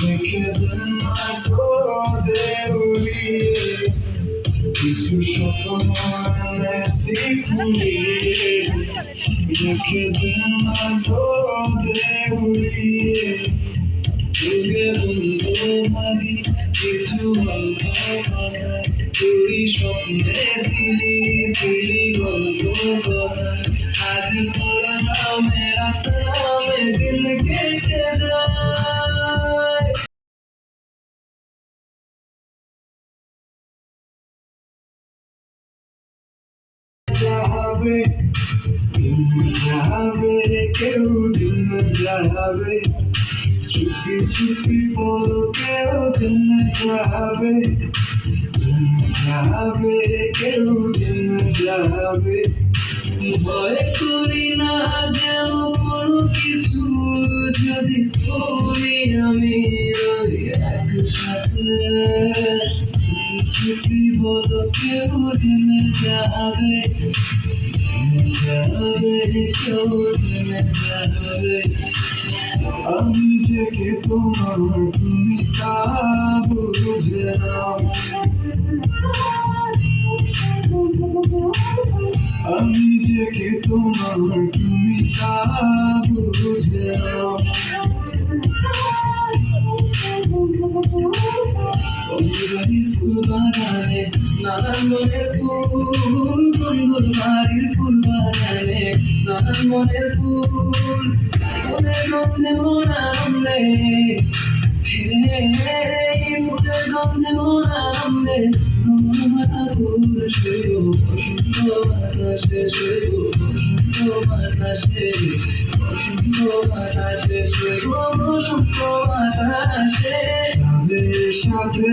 রেখে দেন মাঠে উড়িয়ে কিছু স্বপ্ন উড়িয়ে তোকে বলব ভাবি কিছু গল্প তুই স্বপ্নে ছিলি ছিলি গল্প আজ তোর নামে রাত যাবে। যাবে, কেউ যাবে। চুপি চুপি বলো, কেউ যাবে। যাবে, কেউ যাবে। ভয় করি না যেন কোনো কিছু যদি তুমি আমি। চুপি বলো কেউ দিন যাবে? যাবে, কেউ দিন যাবে? আমি থেকে তোমার তুমি তা বুঝে আমি থেকে তোমার তুমি তা নানান মনের ফুল বন্ধুর বাড়ির ফুল বাগানে নানান মনের ফুল ফুলের গন্ধে মন আনন্দে ফুলের গন্ধে মন আনন্দে বসন্ত বাতাসে বসন্ত বাতাসে। বসন্ত বাতাসে বসন্ত বাতাসে। সাথে সাথে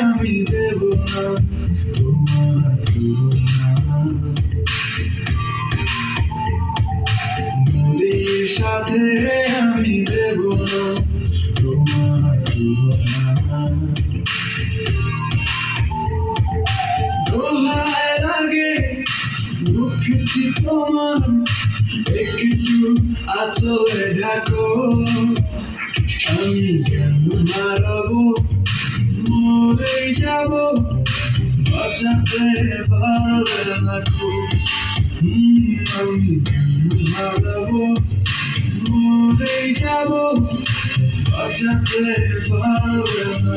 আমি দেব না। সাথে আমি দেব লাগে দুঃখিত তোমার একটু আমি হারাবো মরে যাব আমি যেন হারাবো যাব বাঁচাতে পারবে না।